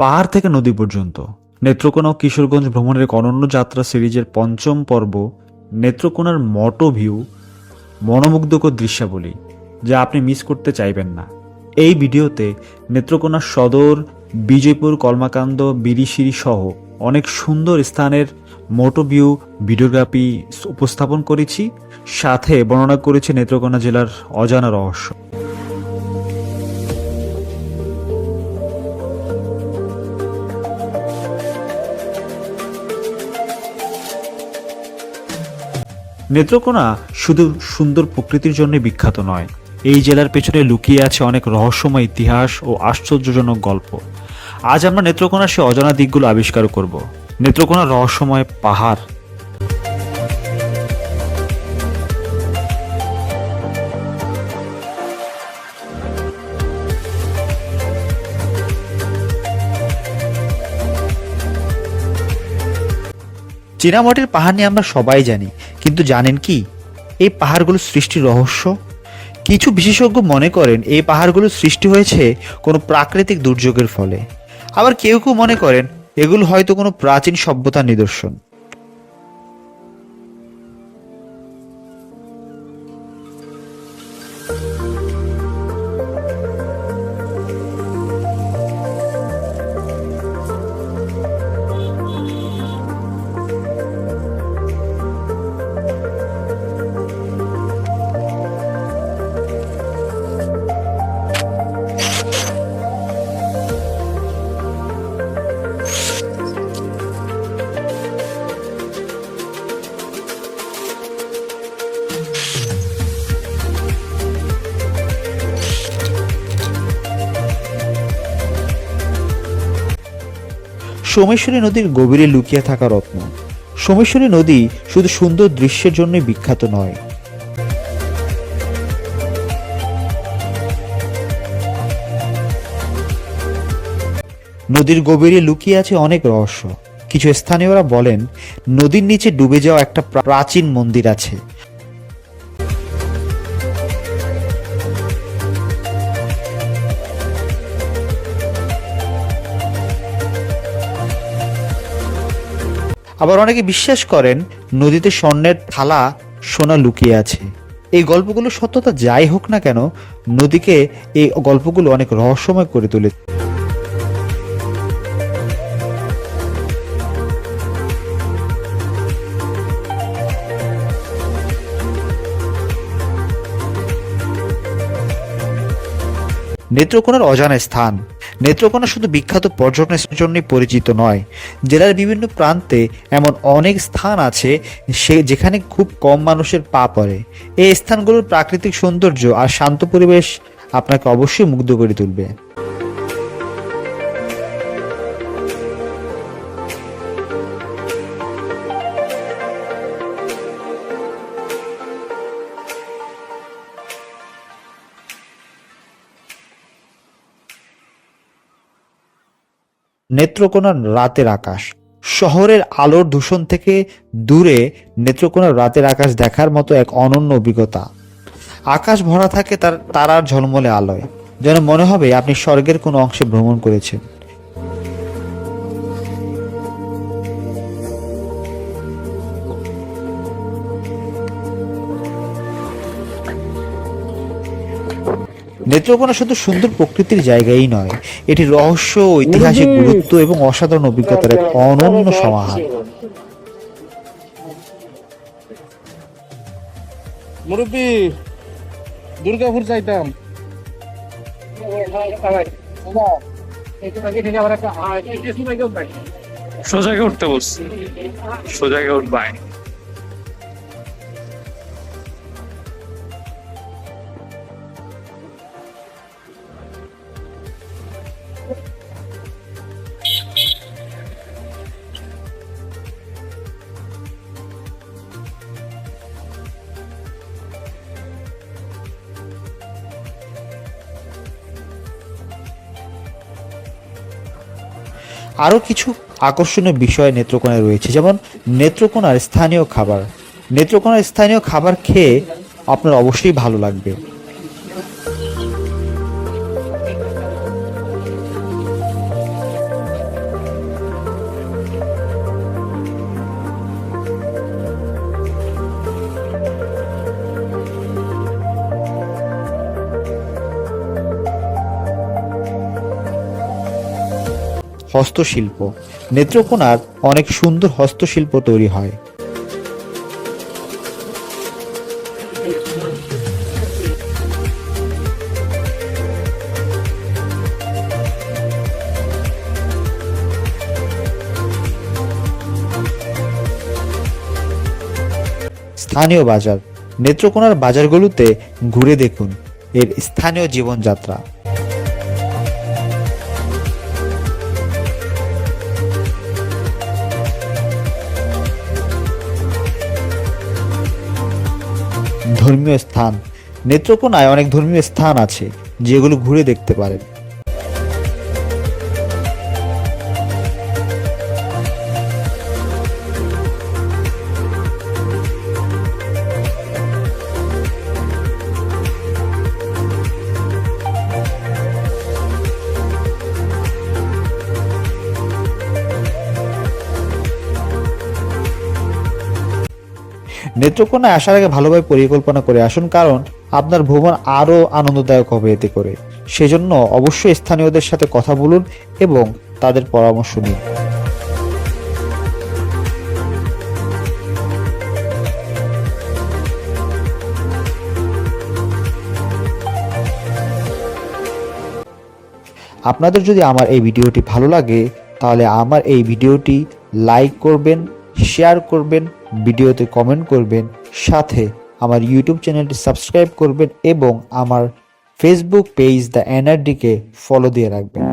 পাহাড় থেকে নদী পর্যন্ত। নেত্রকোনা কিশোরগঞ্জ ভ্রমণের অনন্য যাত্রা সিরিজের পঞ্চম পর্ব, নেত্রকোনার মটো ভিউ, মনোমুগ্ধকর দৃশ্যাবলী, যা আপনি মিস করতে চাইবেন না। এই ভিডিওতে নেত্রকোনার সদর, বিজয়পুর, কলমাকান্দ বিরিশিরি সহ অনেক সুন্দর স্থানের মোটো ভিউ ভিডিওগ্রাফি উপস্থাপন করেছি। সাথে বর্ণনা করেছি নেত্রকোনা জেলার অজানা রহস্য। নেত্রকোনা শুধু সুন্দর প্রকৃতির জন্য বিখ্যাত নয়, এই জেলার পেছনে লুকিয়ে আছে অনেক রহস্যময় ইতিহাস ও আশ্চর্যজনক গল্প। আজ আমরা নেত্রকোনার সে অজানা দিকগুলো আবিষ্কার করব। নেত্রকোনার রহস্যময় পাহাড়। চীনামাটির পাহাড় নিয়ে আমরা সবাই জানি কিন্তু জানেন কি? এই পাহাড়গুলো সৃষ্টির রহস্য? কিছু বিশেষজ্ঞ মনে করেন এই পাহাড়গুলো সৃষ্টি হয়েছে কোনো প্রাকৃতিক দুর্যোগের ফলে। আবার কেউ কেউ মনে করেন এগুলো হয়তো কোনো প্রাচীন সভ্যতার নিদর্শন। সোমেশ্বরী নদীর গভীরে লুকিয়ে থাকা রত্ন। সোমেশ্বরী নদী শুধু সুন্দর দৃশ্যের জন্য বিখ্যাত নয়। নদীর গভীরে লুকিয়ে আছে অনেক রহস্য। কিছু স্থানীয়রা বলেন, নদীর নিচে ডুবে যাওয়া একটা প্রাচীন মন্দির আছে। আবার অনেকে বিশ্বাস করেন নদীতে স্বর্ণের থালা সোনা লুকিয়ে আছে। এই গল্পগুলো সত্যতা যাই হোক না কেন, নদীকে এই গল্পগুলো অনেক রহস্যময় করে তোলে নেত্রকোনার অজানা স্থান। নেত্রকোনা শুধু বিখ্যাত পর্যটনের জন্যই পরিচিত নয়, জেলার বিভিন্ন প্রান্তে এমন অনেক স্থান আছে সে যেখানে খুব কম মানুষের পা পড়ে। এই স্থানগুলোর প্রাকৃতিক সৌন্দর্য আর শান্ত পরিবেশ আপনাকে অবশ্যই মুগ্ধ করে তুলবে। নেত্রকোনার রাতের আকাশ। শহরের আলোর দূষণ থেকে দূরে নেত্রকোনার রাতের আকাশ দেখার মতো এক অনন্য অভিজ্ঞতা। আকাশ ভরা থাকে তার তারার ঝলমলে আলোয়। যেন মনে হবে আপনি স্বর্গের কোনো অংশে ভ্রমণ করেছেন। নেত্রকোনা শুধু সুন্দর প্রকৃতির জায়গাই নয় এটি রহস্য ঐতিহাসিক গুরুত্ব এবং অসাধারণ অভিজ্ঞতার এক অনন্য সমাহার। মুরব্বী দুর্গাপুর চাইতাম সোজাকে উঠতে বলছি। সোজাকে উঠবাই। আরও কিছু আকর্ষণীয় বিষয় নেত্রকোনায় রয়েছে। যেমন, নেত্রকোনার স্থানীয় খাবার। নেত্রকোনার স্থানীয় খাবার খেয়ে আপনার অবশ্যই ভালো লাগবে। হস্তশিল্প। নেত্রকোনার অনেক সুন্দর হস্তশিল্প তৈরি হয়। স্থানীয় বাজার। নেত্রকোনার বাজারগুলোতে ঘুরে দেখুন। এর স্থানীয় জীবনযাত্রা। ধর্মীয় স্থান। নেত্রকোনায় অনেক ধর্মীয় স্থান আছে যেগুলো ঘুরে দেখতে পারেন। নেত্রকোনায় আসার আগে ভালোভাবে পরিকল্পনা করে আসুন, কারণ আপনার ভ্রমণ আরও আনন্দদায়ক হবে এতে করে। সেজন্য অবশ্যই স্থানীয়দের সাথে কথা বলুন এবং তাদের পরামর্শ নিন। আপনাদের যদি আমার এই ভিডিওটি ভালো লাগে, তাহলে আমার এই ভিডিওটি লাইক করবেন, শেয়ার করবেন ভিডিওতে কমেন্ট করবেন, সাথে আমার ইউটিউব চ্যানেলটি সাবস্ক্রাইব করবেন এবং আমার ফেসবুক পেজ দ্য এনআরডিকে ফলো দিয়ে রাখবেন।